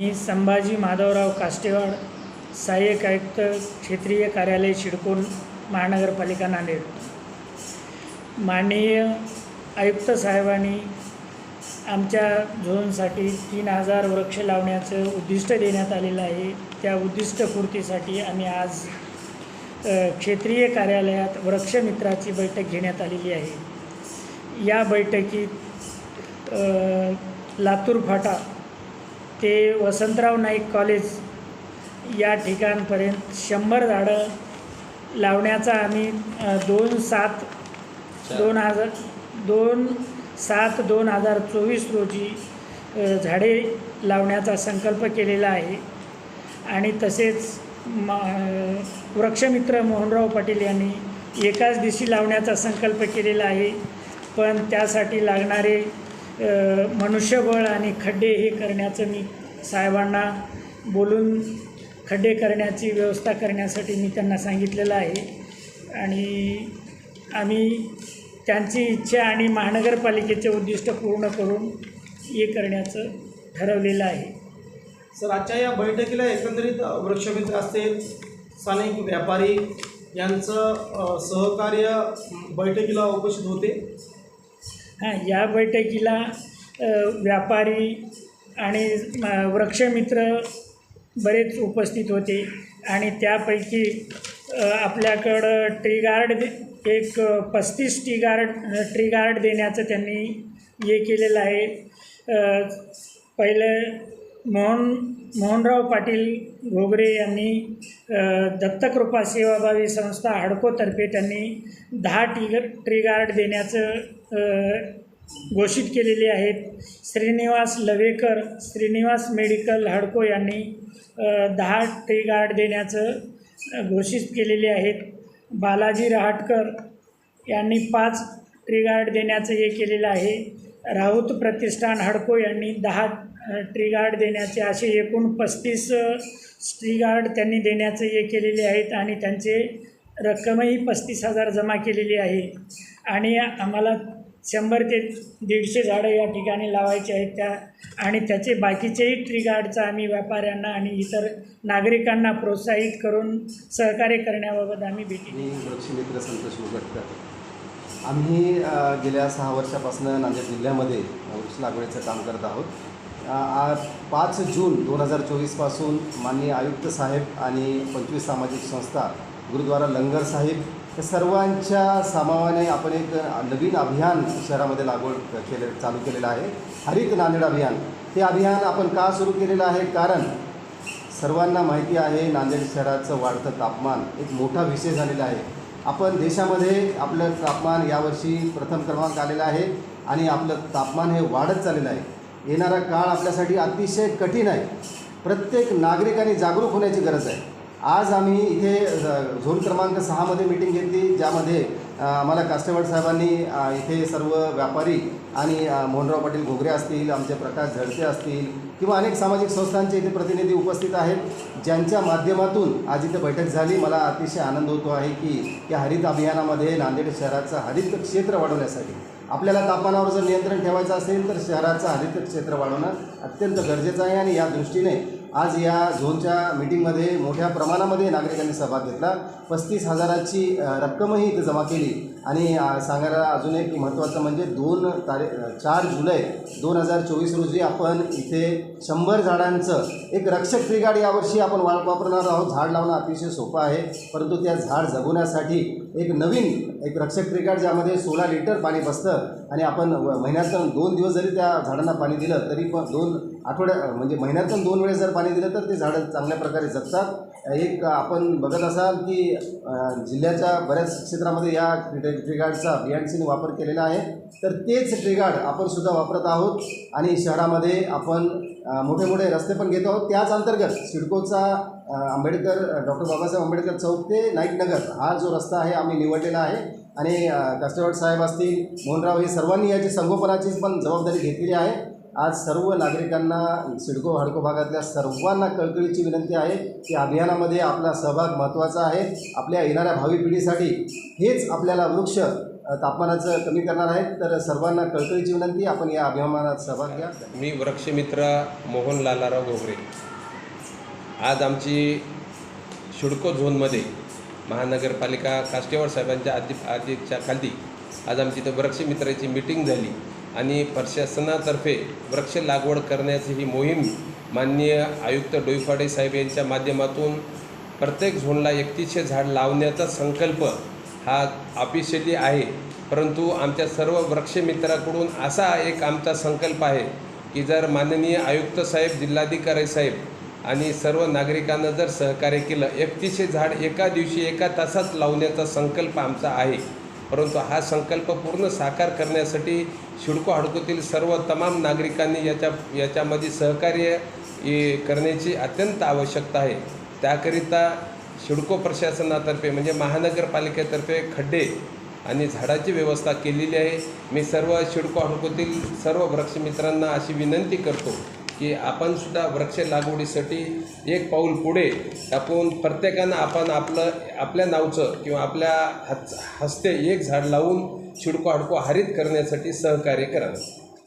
मी संभाजी माधवराव काष्टेवाड सहाय्यक आयुक्त क्षेत्रीय कार्यालय शिडकोण महानगरपालिका नांदेड. माननीय आयुक्त साहेबांनी आमच्या झोनसाठी तीन हजार वृक्ष लावण्याचं उद्दिष्ट देण्यात आलेलं आहे. त्या उद्दिष्टपूर्तीसाठी आम्ही आज क्षेत्रीय कार्यालयात वृक्षमित्राची बैठक घेण्यात आलेली आहे. या बैठकीत लातूर फाटा ते वसंतराव नाईक कॉलेज या ठिकाणपर्यंत शंभर झाडं लावण्याचा आम्ही दोन सात दोन हजार दोन सात दोन हजार चोवीस रोजी झाडे लावण्याचा संकल्प केलेला आहे. आणि तसेच म वृक्षमित्र मोहनराव पाटील यांनी एकाच दिवशी लावण्याचा संकल्प केलेला आहे. पण त्यासाठी लागणारे मनुष्यबळ आणि खड्डे हे करण्याचं मी साहेबांना बोलून खड्डे करण्याची व्यवस्था करण्यासाठी मी त्यांना सांगितलेलं आहे. आणि आम्ही त्यांची इच्छा आणि महानगरपालिकेचे उद्दिष्ट पूर्ण करून हे करण्याचं ठरवलेलं आहे. सर आजच्या या बैठकीला एकंदरीत वृक्षमित्र असतील स्थानिक व्यापारी यांचं सहकार्य बैठकीला उपस्थित होते. हां या बैठकीला व्यापारी आणि वृक्षमित्र बरेच उपस्थित होते. आणि त्यापैकी आपल्याकडं ट्री गार्ड एक पस्तीस टी गार्ड ट्री गार्ड देण्याचं त्यांनी हे केलेलं आहे. पहिलं मोहन मोहनराव पाटील घोगरे यांनी दत्तकृपा सेवाभावी संस्था हडकोतर्फे त्यांनी दहा टी ट्री गार्ड देण्याचं घोषित केलेले आहेत. श्रीनिवास लवेकर श्रीनिवास मेडिकल हडको यांनी दहा ट्री गार्ड देण्याचं घोषित केलेले आहेत. बालाजी रहाटकर यांनी पाच ट्री गार्ड देण्याचं हे केलेलं आहे. राऊत प्रतिष्ठान हडको यांनी दहा ट्री गार्ड देण्याचे असे एकूण पस्तीस ट्री गार्ड त्यांनी देण्याचे हे केलेले आहेत आणि त्यांचे रक्कमही पस्तीस हजार जमा केलेली आहे. आणि आम्हाला शंभर ते दीडशे झाडं या ठिकाणी लावायचे आहेत त्या आणि त्याचे बाकीचेही ट्री गार्डचा आम्ही व्यापाऱ्यांना आणि इतर नागरिकांना प्रोत्साहित करून सहकार्य करण्याबाबत आम्ही भेटी मी वृक्षमित्र संतोष उगटकर आम्ही गेल्या सहा वर्षापासून नांदेड जिल्ह्यामध्ये वृक्ष लागवडीचं काम करत आहोत. आज पाच जून दोन हजार चोवीसपासून माननीय आयुक्त साहेब आणि पंचवीस सामाजिक संस्था गुरुद्वारा लंगर साहेब या सर्वांच्या सामावाने आपण एक नवीन अभियान शहरामध्ये लागवड केले चालू केलेलं आहे. हरित नांदेड अभियान. हे अभियान आपण का सुरू केलेलं आहे? कारण सर्वांना माहिती आहे नांदेड शहराचं वाढतं तापमान एक मोठा विषय झालेला आहे. आपण देशामध्ये आपलं तापमान यावर्षी प्रथम क्रमांक आलेला आहे आणि आपलं तापमान हे वाढत चाललेलं आहे. येणारा काळ आपल्यासाठी अतिशय कठीण आहे. प्रत्येक नागरिकाने जागरूक होण्याची गरज आहे. आज आम्ही इथे झोन क्रमांक सहामध्ये मीटिंग घेतली ज्यामध्ये आम्हाला कास्टेवाड साहेबांनी इथे सर्व व्यापारी आणि मोहनराव पाटील घोगरे असतील आमचे प्रकाश झडसे असतील किंवा अनेक सामाजिक संस्थांचे इथे प्रतिनिधी उपस्थित आहेत ज्यांच्या माध्यमातून आज इथे बैठक झाली. मला अतिशय आनंद होतो आहे की या हरित अभियानामध्ये नांदेड शहराचं हरित क्षेत्र वाढवण्यासाठी. आपल्याला तापमानावर जर नियंत्रण ठेवायचं असेल तर शहराचं हरित क्षेत्र वाढवणं अत्यंत गरजेचं आहे आणि या दृष्टीने आज या झोनच्या मिटिंगमध्ये मोठ्या प्रमाणामध्ये नागरिकांनी सहभाग घेतला. पस्तीस हजाराची रक्कमही इथे जमा केली. आणि सांगायला अजून एक महत्त्वाचं म्हणजे दोन तारीख चार जुलै दोन हजार चोवीस रोजी आपण इथे शंभर झाडांचं एक रक्षक ब्रिगाड यावर्षी आपण वा वापरणार आहोत. झाड लावणं अतिशय सोपं आहे. परंतु त्या झाड जगवण्यासाठी एक नवीन एक रक्षक ब्रिगाड ज्यामध्ये सोळा लिटर पाणी बसतं. आणि आपण व- महिन्यातून दोन दिवस जरी त्या झाडांना पाणी दिलं तरी पण दोन आठवड्या म्हणजे महिन्यातून दोन वेळेस जर पाणी दिलं तर ते झाडं चांगल्या प्रकारे जगतात. एक आपण बघत असाल की जिल्ह्याच्या बऱ्याच क्षेत्रामध्ये या ट्रिगार्डचा बी एन वापर केलेला आहे. तर तेच ट्रिगार्ड आपण सुद्धा वापरत आहोत आणि शहरामध्ये आपण मोठे मोठे रस्ते पण घेत आहोत. त्याच अंतर्गत सिडकोचा आंबेडकर डॉक्टर बाबासाहेब आंबेडकर चौक ते नाईकनगर हा जो रस्ता आहे आम्ही निवडलेला आहे. आणि अ, साहेब असतील मोहनराव हे सर्वांनी याची संगोपनाची पण जबाबदारी घेतलेली आहे. आज सर्व नागरिकांना सिडको हडको भागातल्या सर्वांना कळकळीची विनंती आहे की अभियानामध्ये आपला सहभाग महत्त्वाचा आहे. आपल्या येणाऱ्या भावी पिढीसाठी हेच आपल्याला वृक्ष तापमानाचं कमी करणार आहेत. तर सर्वांना कळकळीची विनंती आपण या अभियानात सहभाग घ्या. मी वृक्षमित्र मोहन लालाराव घोगरे आज आमची शिडको झोनमध्ये महानगरपालिका काष्टेवाड साहेबांच्या आधी आधीच्या खाली आज आमची इथं वृक्षमित्राची मिटिंग झाली. आणि प्रशासनातर्फे वृक्ष लागवड करण्याची ही मोहीम माननीय आयुक्त डोईफाडे साहेब यांच्या माध्यमातून प्रत्येक झोनला एकतीसशे झाड लावण्याचा संकल्प हा ऑफिशियली आहे. परंतु आमच्या सर्व वृक्षमित्राकडून असा एक आमचा संकल्प आहे की जर माननीय आयुक्त साहेब जिल्हाधिकारी साहेब आणि सर्व नागरिकांना जर सहकार्य केलं एकतीसशे झाड एका दिवशी एका तासात लावण्याचा संकल्प आमचा आहे. परंतु हा संकल्प पूर्ण साकार करण्यासाठी शिडको हडकोतील सर्व तमाम नागरिकांनी याच्या याच्यामध्ये सहकार्य ए, करण्याची अत्यंत आवश्यकता आहे. त्याकरिता शिडको प्रशासनातर्फे म्हणजे महानगरपालिकेतर्फे खड्डे आणि झाडाची व्यवस्था केलेली आहे. मी सर्व शिडको हडकोतील सर्व वृक्षमित्रांना अशी विनंती करतो की आपणसुद्धा वृक्ष लागवडीसाठी एक पाऊल पुढे टाकून प्रत्येकानं आपण आपलं आपल्या नावचं किंवा आपल्या हस्त हस्ते एक झाड लावून शिडको हडको हरित करण्यासाठी सहकार्य करावं.